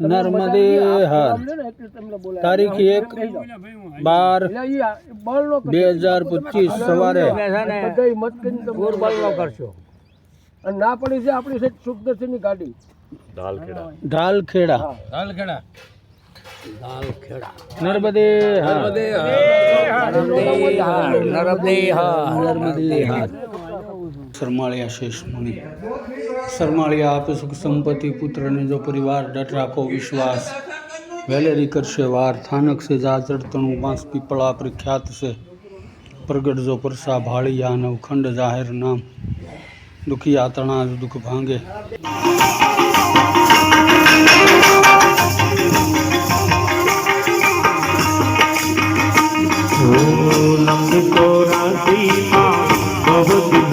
નર્મદે હાર તારીખ એક બાર બે હજાર પચીસ સવારે. ના પડી છે આપણી છે સુખદર્શનની ગાડી. ઢાલખેડા. નર્મદે હાર નર્મદે હાર સરમાળિયા શેષ મુનિ. શરમાળિયા આપે સુખ સંપત્તિ પુત્રને જો પરિવાર ડટ રાખો વિશ્વાસ. વેલેરી કરશે વાર, થાનક છે જા ચડતણું બાંસ પીપળા પ્રખ્યાત છે પ્રગટ જો પરસા ભાળિયા નવખંડ જાહેર નામ. દુખિયા તણા દુઃખ ભાંગે.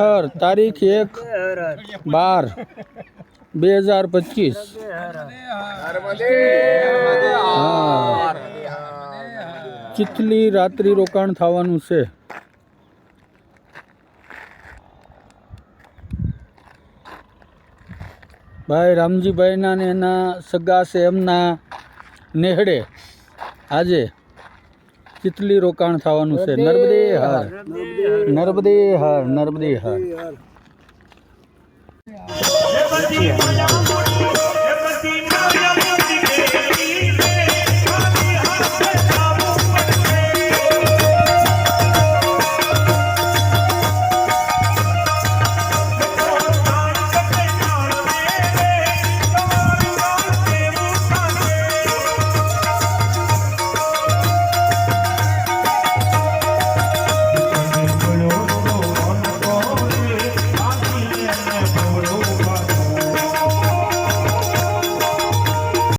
હર તારીખ એક બાર, બે હજાર પચીસ. ચીખલી રાત્રિ રોકાણ થવાનું છે. ભાઈ રામજીભાઈના ને એના સગા છે એમના નેહડે. આજે ચીખલી રોકાણ થવાનું છે. નર્મદે હાર. નર્મદે હાર નર્મદે હાર.